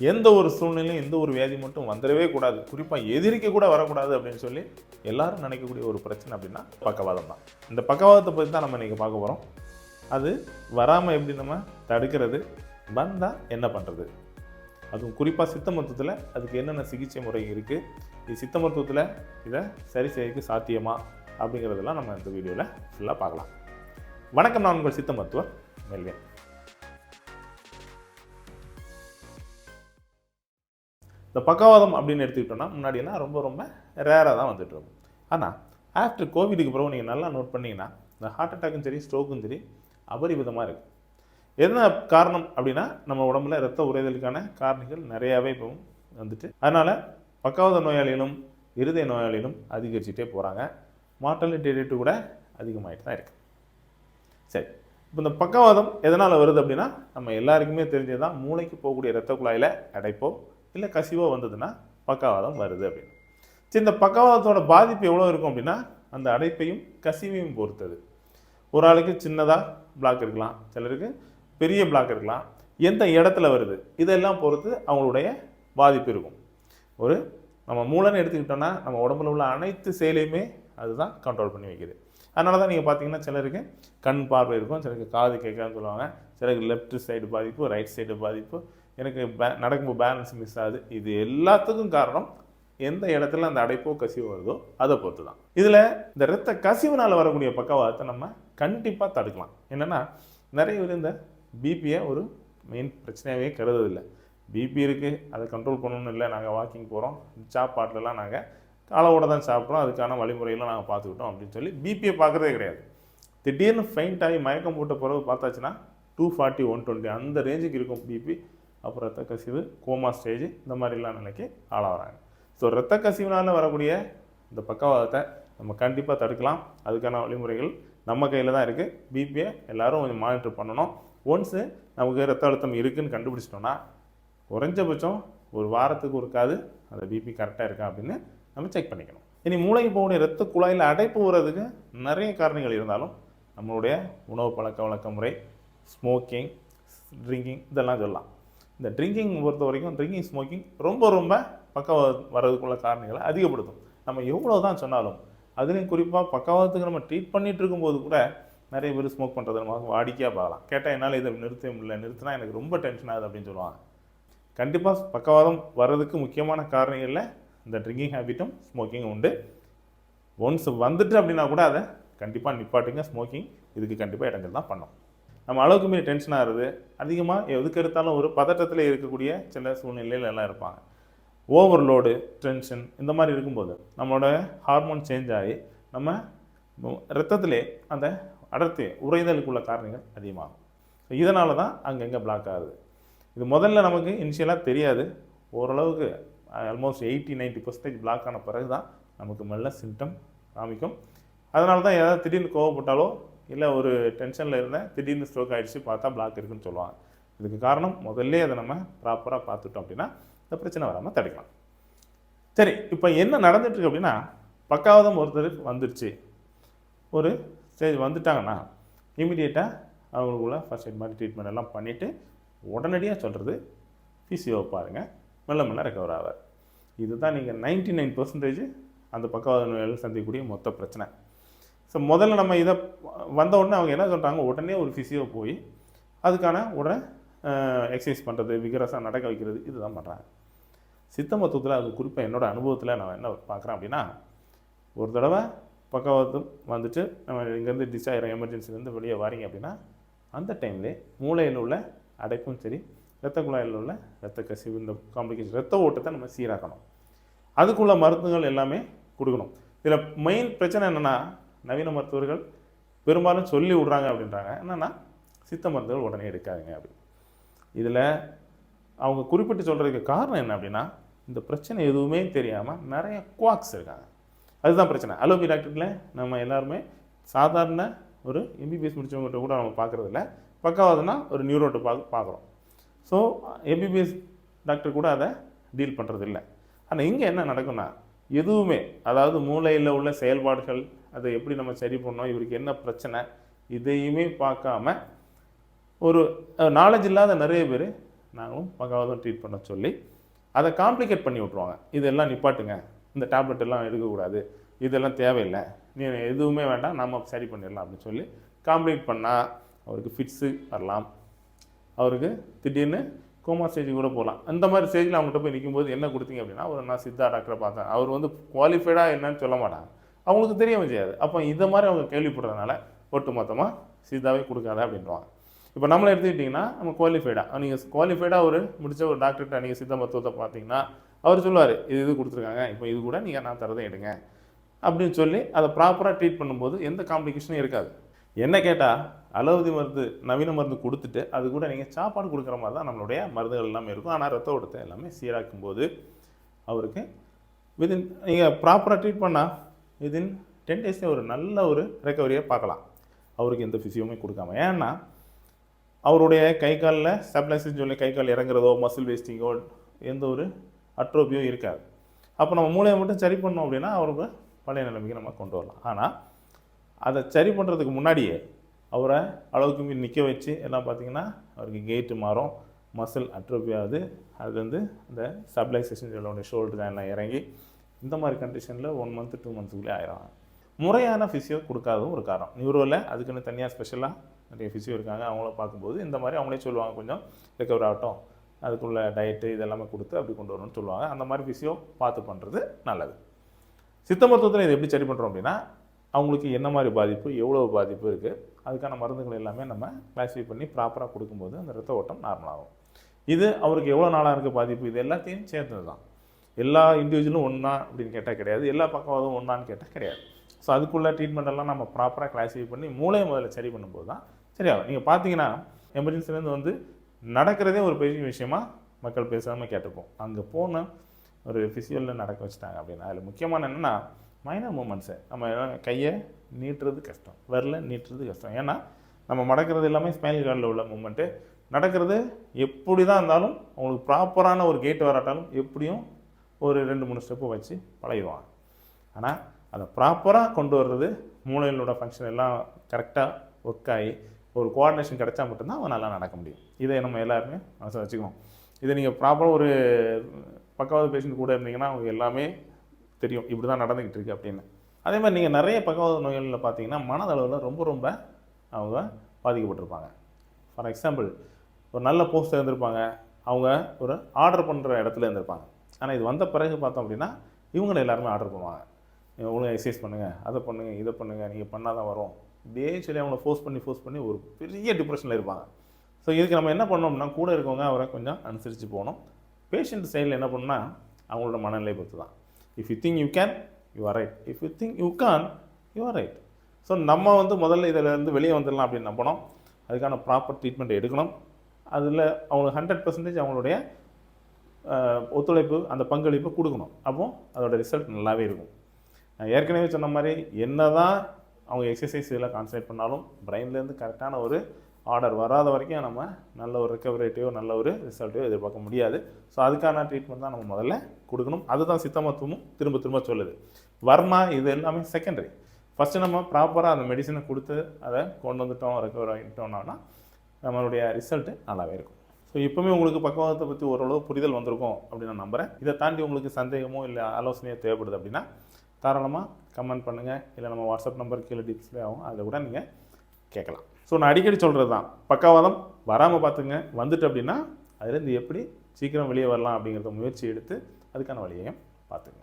எந்த ஒரு சூழ்நிலையும் எந்த ஒரு வியாதி மட்டும் வந்துடவே கூடாது. குறிப்பாக எதிரிக்க கூட வரக்கூடாது அப்படின்னு சொல்லி எல்லாரும் நினைக்கக்கூடிய ஒரு பிரச்சனை அப்படின்னா பக்கவாதம் தான். இந்த பக்கவாதத்தை பற்றி தான் நம்ம இன்றைக்கி பார்க்க போகிறோம் அது வராமல் எப்படி நம்ம தடுக்கிறது? வந்தால் என்ன பண்ணுறது அதுவும் குறிப்பாக சித்த மருத்துவத்தில் அதுக்கு என்னென்ன சிகிச்சை முறை இருக்குது இது சித்த மருத்துவத்தில் இதை சரி செய்யறதுக்கு சாத்தியமா? அப்படிங்கிறதெல்லாம் நம்ம இந்த வீடியோவில் ஃபுல்லாக பார்க்கலாம். வணக்கம் நான் உங்கள் சித்த மருத்துவர் மெல்வேன். இந்த பக்கவாதம் அப்படின்னு எடுத்துக்கிட்டோம்னா முன்னாடியெல்லாம் ரொம்ப ரொம்ப ரேராக தான் வந்துட்டு இருக்கும். ஆனால் ஆஃப்டர் கோவிடுக்கு பிறகு நீங்கள் நல்லா நோட் பண்ணீங்கன்னா இந்த ஹார்ட் அட்டாக்கும் சரி ஸ்ட்ரோக்கும் சரி அபரிவிதமாக இருக்குது என்ன காரணம் அப்படின்னா நம்ம உடம்புல ரத்த உறைதலுக்கான காரணிகள் நிறையாவே இப்போ வந்துட்டு அதனால் பக்கவாத நோயாளிகளும் இருதய நோயாளிகளும் அதிகரிச்சுட்டே போகிறாங்க மார்ட்டாலிட்டி ரேட்டு கூட அதிகமாகிட்டு தான் இருக்குது சரி இப்போ இந்த பக்கவாதம் எதனால் வருது அப்படின்னா நம்ம எல்லாருக்குமே தெரிஞ்சது தான் மூளைக்கு போகக்கூடிய ரத்த குழாயில் அடைப்போ இல்லை கசிவோ வந்ததுன்னா பக்கவாதம் வருது அப்படின்னு. சரி இந்த பக்கவாதத்தோட பாதிப்பு எவ்வளோ இருக்கும் அப்படின்னா அந்த அடைப்பையும் கசிவையும் பொறுத்தது. ஒரு ஆளுக்கு சின்னதாக பிளாக் இருக்கலாம் சிலருக்கு பெரிய பிளாக் இருக்கலாம். எந்த இடத்துல வருது? இதெல்லாம் பொறுத்து அவங்களுடைய பாதிப்பு இருக்கும். ஒரு நம்ம மூளைன்னு எடுத்துக்கிட்டோம்னா நம்ம உடம்புல உள்ள அனைத்து செயலையுமே அதுதான் கண்ட்ரோல் பண்ணி வைக்குது. அதனால தான் நீங்கள் பார்த்தீங்கன்னா சிலருக்கு கண் பார்வை இருக்கும் சிலருக்கு காது கேட்கலாம்னு சொல்லுவாங்க. சிலருக்கு லெஃப்ட் சைடு பாதிப்பு ரைட் சைடு பாதிப்பு எனக்கு பே நடக்கும்போது பேலன்ஸ் மிஸ் ஆகுது. இது எல்லாத்துக்கும் காரணம் எந்த இடத்துல அந்த அடைப்போ கசிவு வருதோ அதை பொறுத்து தான் இதில் இந்த இரத்த கசிவுனால் வரக்கூடிய பக்கவாதத்தை நம்ம கண்டிப்பாக தடுக்கலாம். என்னென்னா நிறைய பேர் இந்த பிபியை ஒரு மெயின் பிரச்சனையாகவே கருதுதில்லை பிபி இருக்குது அதை கண்ட்ரோல் பண்ணணும்னு இல்லை நாங்கள் வாக்கிங் போகிறோம் சாப்பாட்டிலலாம் நாங்கள் அளவோட தான் சாப்பிட்றோம் அதுக்கான வழிமுறையெல்லாம் நாங்கள் பார்த்துக்கிட்டோம் அப்படின்னு சொல்லி பிபியை பார்க்குறதே கிடையாது. திடீர்னு ஃபைண்ட் ஆகி மயக்கம் போட்ட பிறகு பார்த்தாச்சுன்னா டூ ஃபார்ட்டி ஒன் டுவெண்ட்டி அந்த ரேஞ்சுக்கு இருக்கும் பிபி அப்புறம் ரத்த கசிவு கோமா ஸ்டேஜ் இந்த மாதிரிலாம் நிலைக்கு ஆளாகிறாங்க ஸோ ரத்த கசிவினால் வரக்கூடிய இந்த பக்கவாதத்தை நம்ம கண்டிப்பாக தடுக்கலாம். அதுக்கான வழிமுறைகள் நம்ம கையில் தான் இருக்குது பிபியை எல்லோரும் கொஞ்சம் மானிட்டர் பண்ணணும். ஒன்ஸு நமக்கு ரத்த அழுத்தம் இருக்குதுன்னு கண்டுபிடிச்சிட்டோன்னா குறைஞ்சபட்சம் ஒரு வாரத்துக்கு ஒருக்காது அந்த பிபி கரெக்டாக இருக்கா அப்படின்னு நம்ம செக் பண்ணிக்கணும். இனி மூளைக்கு போகக்கூடிய ரத்த குழாயில் அடைப்பு வர்றதுக்கு நிறைய காரணங்கள் இருந்தாலும் நம்மளுடைய உணவு பழக்க வழக்க முறை ஸ்மோக்கிங் ட்ரிங்கிங் இதெல்லாம் சொல்லலாம். இந்த ட்ரிங்கிங் பொறுத்த வரைக்கும் ட்ரிங்கிங் ஸ்மோக்கிங் ரொம்ப ரொம்ப பக்கவாதம் வர்றதுக்குள்ள காரணிகளை அதிகப்படுத்தும். நம்ம எவ்வளோ தான் சொன்னாலும் அதுலேயும் குறிப்பாக பக்கவாதத்துக்கு நம்ம ட்ரீட் பண்ணிகிட்டு இருக்கும்போது கூட நிறைய பேர் ஸ்மோக் பண்ணுறது நம்ம வாடிக்கையாக பார்க்கலாம். கேட்டால் என்னால் இதை நிறுத்த முடியல நிறுத்தினா எனக்கு ரொம்ப டென்ஷன் ஆகுது அப்படின்னு சொல்லுவாங்க. கண்டிப்பாக பக்கவாதம் வர்றதுக்கு முக்கியமான காரணிகளில் இந்த ட்ரிங்கிங் ஹேபிட்டும் ஸ்மோக்கிங்கும் உண்டு. ஒன்ஸ் வந்துட்டு அப்படின்னா கூட அதை கண்டிப்பாக நிப்பாட்டுங்க. ஸ்மோக்கிங் இதுக்கு கண்டிப்பாக இடங்கள் தான் பண்ணும். நம்ம அளவுக்கு மீறி டென்ஷன் ஆகுது அதிகமாக எதுக்கு எடுத்தாலும் ஒரு பதட்டத்தில் இருக்கக்கூடிய சில சூழ்நிலையில் எல்லாம் இருப்பாங்க. ஓவர்லோடு டென்ஷன் இந்த மாதிரி இருக்கும்போது நம்மளோட ஹார்மோன் சேஞ்ச் ஆகி நம்ம ரத்தத்திலே அந்த அடர்த்தி உறைதலுக்குள்ள காரணங்கள் அதிகமாகும். இதனால தான் அங்கங்கே பிளாக் ஆகுது. இது முதல்ல நமக்கு இனிஷியலாக தெரியாது. ஓரளவுக்கு almost eighty ninety percentage block ஆன பிறகு தான் நமக்கு மெல்ல சிம்டம் காமிக்கும். அதனால தான் ஏதாவது திடீர்னு கோவப்பட்டாலோ இல்லை ஒரு டென்ஷனில் இருந்தேன். திடீர்னு ஸ்ட்ரோக் ஆகிடுச்சு பார்த்தா பிளாக் இருக்குன்னு சொல்லுவாங்க. இதுக்கு காரணம் முதல்ல அதை நம்ம ப்ராப்பராக பார்த்துட்டோம் அப்படின்னா இந்த பிரச்சனை வராமல் தடுக்கலாம். சரி இப்போ என்ன நடந்துட்டுருக்கு அப்படின்னா பக்காவதம் ஒருத்தருக்கு வந்துடுச்சு ஒரு ஸ்டேஜ் வந்துட்டாங்கன்னா இமீடியட்டாக அவங்களுக்குள்ள ஃபர்ஸ்ட் எய்ட் மாதிரி ட்ரீட்மெண்ட் எல்லாம் பண்ணிவிட்டு உடனடியாக சொல்கிறது பிசிஓ பாருங்கள் மெல்ல மெல்ல ரெக்கவர் ஆவார். இதுதான் நீங்கள் நைன்டி நைன் பர்சன்டேஜ் அந்த பக்கவாத நோயாளிகள் சந்திக்கக்கூடிய மொத்த பிரச்சனை. ஸோ முதல்ல நம்ம இதை வந்த உடனே அவங்க என்ன சொல்கிறாங்க உடனே ஒரு ஃபிசியோ போய் அதுக்கான உடனே எக்ஸசைஸ் பண்ணுறது விகரசாக நடக்க வைக்கிறது இதுதான் பண்ணுறாங்க சித்த மருத்துவத்தில் அது குறிப்பாக என்னோடய அனுபவத்தில் நான் என்ன பார்க்குறேன் அப்படின்னா ஒரு தடவை பக்கவாதம் வந்துட்டு நம்ம இங்கேருந்து டிஸ் ஆகிற எமர்ஜென்சிலேருந்து வெளியே வரீங்க அப்படின்னா அந்த டைம்லே மூளையில் உள்ள அடைப்பும் சரி இரத்த குழாயில் உள்ள இரத்த கசிவு இந்த காம்ப்ளிகேஷன் ரத்த ஓட்டத்தை நம்ம சீராக்கணும். அதுக்குள்ள மருந்துகள் எல்லாமே கொடுக்கணும். இதில் மெயின் பிரச்சனை என்னென்னா நவீன மருத்துவர்கள் பெரும்பாலும் சொல்லி விட்றாங்க அப்படின்றாங்க. என்னென்னா சித்த மருந்துகள் உடனே எடுக்காதுங்க அப்படின்னு இதில் அவங்க குறிப்பிட்டு சொல்கிறதுக்கு காரணம் என்ன அப்படின்னா இந்த பிரச்சனை எதுவுமே தெரியாமல் நிறைய குவாக்ஸ் இருக்காங்க. அதுதான் பிரச்சனை. அலோபி டாக்டரில் நம்ம எல்லாருமே சாதாரண ஒரு எம்பிபிஎஸ் முடிச்சவங்ககிட்ட கூட நம்ம பார்க்குறதில்ல. பக்காவதுனா ஒரு நியூரோட்டை பார்க்க பார்க்குறோம். ஸோ எம்பிபிஎஸ் டாக்டர் கூட அதை டீல் பண்ணுறதில்ல ஆனால் இங்கே என்ன நடக்கும்னா எதுவுமே அதாவது மூளையில் உள்ள செயல்பாடுகள் அதை எப்படி நம்ம சரி பண்ணோம் இவருக்கு என்ன பிரச்சனை இதையுமே பார்க்காம ஒரு நாலேஜ் இல்லாத நிறைய பேர் நாங்களும் பக்கவாதம் ட்ரீட் பண்ண சொல்லி அதை காம்ப்ளிகேட் பண்ணி விட்ருவாங்க இதெல்லாம் நிப்பாட்டுங்க. இந்த டேப்லெட் எல்லாம் எடுக்கக்கூடாது. இதெல்லாம் தேவையில்லை. நீ எதுவுமே வேண்டாம். நம்ம சரி பண்ணிடலாம் அப்படின்னு சொல்லி காம்ப்ளீட் பண்ணால் அவருக்கு ஃபிட்ஸு வரலாம். அவருக்கு திடீர்னு கோமா ஸ்டேஜ் கூட போகலாம். அந்த மாதிரி ஸ்டேஜில் அவங்ககிட்ட போய் நிற்கும்போது என்ன கொடுத்தீங்க அப்படின்னா ஒரு நான் சித்தா டாக்டரை பார்த்தேன். அவர் வந்து குவாலிஃபைடாக என்னன்னு சொல்ல மாட்டாங்க. அவங்களுக்கு தெரிய செய்யாது. அப்போ இந்த மாதிரி அவங்க கேள்விப்படுறதுனால ஒட்டு மொத்தமாக சித்தாவே கொடுக்காத அப்படின்வாங்க இப்போ நம்மளை எடுத்துக்கிட்டிங்கன்னா நம்ம குவாலிஃபைடாக நீங்கள் குவாலிஃபைடாக ஒரு முடித்த ஒரு டாக்டர்கிட்ட நீங்கள் சித்த மருத்துவத்தை பார்த்தீங்கன்னா அவர் சொல்லுவார் இது இது கொடுத்துருக்காங்க. இப்போ இது கூட நீங்கள் நான் தரதை எடுங்க. அப்படின்னு சொல்லி அதை ப்ராப்பராக ட்ரீட் பண்ணும்போது எந்த காம்ப்ளிகேஷனும் இருக்காது. என்ன கேட்டால் அலோபதி மருந்து நவீன மருந்து கொடுத்துட்டு அது கூட நீங்கள் சாப்பாடு கொடுக்குற மாதிரி தான் நம்மளுடைய மருந்துகள் எல்லாமே இருக்கும். ஆனால் ரத்த ஓட்டத்தை எல்லாமே சீராக்கும் போது அவருக்கு விதின் நீங்கள் ப்ராப்பராக ட்ரீட் பண்ணால் விதின் டென் டேஸே ஒரு நல்ல ஒரு ரெக்கவரியை பார்க்கலாம். அவருக்கு எந்த ஃபிசியோமே கொடுக்காம. ஏன்னா அவருடைய கை காலில் ஸ்டெப்லைசர்னு சொல்லி கை கால் இறங்குறதோ மசில் வேஸ்டிங்கோ எந்த ஒரு அட்ரோபியோ இருக்காது. அப்போ நம்ம மூளையை மட்டும் சரி பண்ணோம் அப்படின்னா அவருக்கு பழைய நிலைமைக்கு நம்ம கொண்டு வரலாம். ஆனால் அதை சரி பண்ணுறதுக்கு முன்னாடியே அவரை அளவுக்கு மீறி நிற்க வச்சு எல்லாம் பார்த்தீங்கன்னா அவருக்கு கேட்டு மாறும். மசில் அட்ரோபி ஆகுது. அது வந்து இந்த ஸ்டெபிலைசேஷன் சொல்லுவோம் ஷோல்டர் எல்லாம் இறங்கி இந்த மாதிரி கண்டிஷனில் ஒன் மந்த் டூ மந்த்ஸ்க்குள்ளே ஆயிரும். முறையான ஃபிசியோ கொடுக்காததும் ஒரு காரணம். நியூரோவில் அதுக்குன்னு தனியாக ஸ்பெஷலாக நிறைய ஃபிசியோ இருக்காங்க. அவங்கள பார்க்கும்போது இந்த மாதிரி அவங்களே சொல்லுவாங்க கொஞ்சம் ரெக்கவர் ஆகட்டும். அதுக்குள்ள டயட்டு இதெல்லாமே கொடுத்து அப்படி கொண்டு வரணும்னு சொல்லுவாங்க. அந்த மாதிரி ஃபிசியோ பார்த்து பண்ணுறது நல்லது. சித்த மருத்துவத்தில் இதை எப்படி சரி பண்ணுறோம் அப்படின்னா அவங்களுக்கு என்ன மாதிரி பாதிப்பு எவ்வளோ பாதிப்பு இருக்குது அதுக்கான மருந்துகள் எல்லாமே நம்ம கிளாஸிஃபை பண்ணி ப்ராப்பராக கொடுக்கும்போது அந்த ரத்த ஓட்டம் நார்மலாகும் இது அவருக்கு எவ்வளோ நாளாக இருக்க பாதிப்பு? இது எல்லாத்தையும் சேர்ந்தது தான் எல்லா இண்டிவிஜுவலும் ஒன்றா அப்படின்னு கேட்டால் கிடையாது. எல்லா பக்கவாதும் ஒன்றான்னு கேட்டால் கிடையாது. ஸோ அதுக்குள்ள ட்ரீட்மெண்ட் எல்லாம் நம்ம ப்ராப்பராக கிளாஸிஃபை பண்ணி மூளையை முதல்ல சரி பண்ணும்போது தான் சரியாகும். நீங்கள் பார்த்தீங்கன்னா எமர்ஜென்சிலேருந்து வந்து நடக்கிறதே ஒரு பெரிய விஷயமா மக்கள் பேசாமல் கேட்டுப்போம். அங்கே போன ஒரு ஃபிசியலில் நடக்க வச்சுட்டாங்க அப்படின்னா அதில் முக்கியமான என்னென்னா மைனர் மூமெண்ட்ஸு நம்ம கையை நீட்டுறது கஷ்டம். விரல நீட்டுறது கஷ்டம். ஏன்னா நம்ம மடக்கிறது எல்லாமே ஸ்பைனல் கார்டில் உள்ள மூமெண்ட்டு நடக்கிறது எப்படி தான் இருந்தாலும் அவங்களுக்கு ப்ராப்பரான ஒரு கேட் வராட்டாலும் எப்படியும் ஒரு ரெண்டு மூணு ஸ்டெப்பு வச்சு பழகிடுவாங்க. ஆனால் அதை ப்ராப்பராக கொண்டு வர்றது மூளைகளோட ஃபங்க்ஷன் எல்லாம் கரெக்டாக ஒர்க் ஆகி ஒரு கோஆர்டினேஷன் கிடைச்சா மட்டும்தான் அவன் நல்லா நடக்க முடியும். இதை நம்ம எல்லாருமே மனசில் வச்சுக்கணும். இதை நீங்கள் ப்ராப்பராக ஒரு பக்கவாத பேஷண்ட் கூட இருந்தீங்கன்னா அவங்க எல்லாமே தெரியும் இப்படி தான் நடந்துக்கிட்டு இருக்கு அப்படின்னு. அதே மாதிரி நீங்கள் நிறைய பக்கவாத நோய்களில் பார்த்தீங்கன்னா மனதளவில் ரொம்ப ரொம்ப அவங்க பாதிக்கப்பட்டிருப்பாங்க. ஃபார் எக்ஸாம்பிள் ஒரு நல்ல போஸ்ட் இருந்திருப்பாங்க. அவங்க ஒரு ஆர்டர் பண்ணுற இடத்துல இருந்திருப்பாங்க. ஆனால் இது வந்த பிறகு பார்த்தோம் அப்படின்னா இவங்களை எல்லாருமே ஆர்டர் பண்ணுவாங்க. நீங்கள் ஒழுங்காக எக்ஸசைஸ் பண்ணுங்கள் அதை பண்ணுங்கள் இதை பண்ணுங்கள் நீங்கள் பண்ணால் தான் வரும். இப்படியே சொல்லி அவங்கள ஃபோர்ஸ் பண்ணி ஃபோர்ஸ் பண்ணி ஒரு பெரிய டிப்ரெஷனில் இருப்பாங்க. ஸோ இதுக்கு நம்ம என்ன பண்ணோம்னா கூட இருக்கவங்க அவரை கொஞ்சம் அனுசரித்து போகணும். பேஷண்ட் சைடில் என்ன பண்ணால் அவங்களோட மனநிலை பொறுத்து தான் if you think you can you are right if you think you can't you are right so நம்ம வந்து முதல்ல இதிலேருந்து வெளியே வந்துடலாம் அப்படின்னு நம்பணும். அதுக்கான ப்ராப்பர் ட்ரீட்மெண்ட் எடுக்கணும். அதில் அவங்களுக்கு ஹண்ட்ரட் பர்சன்டேஜ் அவங்களுடைய ஒத்துழைப்பு அந்த பங்களிப்பு கொடுக்கணும். அப்போ அதோட ரிசல்ட் நல்லாவே இருக்கும். நான் ஏற்கனவே சொன்ன மாதிரி என்ன தான் அவங்க எக்ஸசைஸ் இதெல்லாம் கான்சன்ட்ரேட் பண்ணாலும் பிரெயின்லேருந்து கரெக்டான ஒரு ஆர்டர் வராத வரைக்கும் நம்ம நல்ல ஒரு ரெக்கவரேட்டிவோ நல்ல ஒரு ரிசல்ட்டையோ எதிர்பார்க்க முடியாது. ஸோ அதுக்கான ட்ரீட்மெண்ட் தான் நம்ம முதல்ல கொடுக்கணும். அதுதான் சித்த மருத்துவமும் திரும்ப திரும்ப சொல்லுது. வர்மா இது எல்லாமே செகண்டரி ஃபஸ்ட்டு நம்ம ப்ராப்பராக அந்த மெடிசனை கொடுத்து அதை கொண்டு வந்துட்டோம் ரெக்கவர் ஆகிட்டோம்னா நம்மளுடைய ரிசல்ட்டு நல்லாவே இருக்கும். ஸோ இப்போவுமே உங்களுக்கு பக்கவாதத்தை பற்றி ஓரளவு புரிதல் வந்திருக்கும் அப்படின்னு நான் நம்புகிறேன் இதை தாண்டி உங்களுக்கு சந்தேகமோ இல்லை ஆலோசனையோ தேவைப்படுது அப்படின்னா தாராளமாக கமெண்ட் பண்ணுங்கள் இல்லை நம்ம வாட்ஸ்அப் நம்பர் கீழே டிஸ்பிளே ஆகும். அதில் கூட நீங்கள் கேட்கலாம். ஸோ நான் அடிக்கடி சொல்கிறது தான். பக்கவாதம் வராமல் பார்த்துங்க. வந்துட்டு அப்படின்னா அதுலேருந்து எப்படி சீக்கிரம் வெளியே வரலாம் அப்படிங்கிறத முயற்சி எடுத்து அதுக்கான வழியையும் பார்த்துங்க.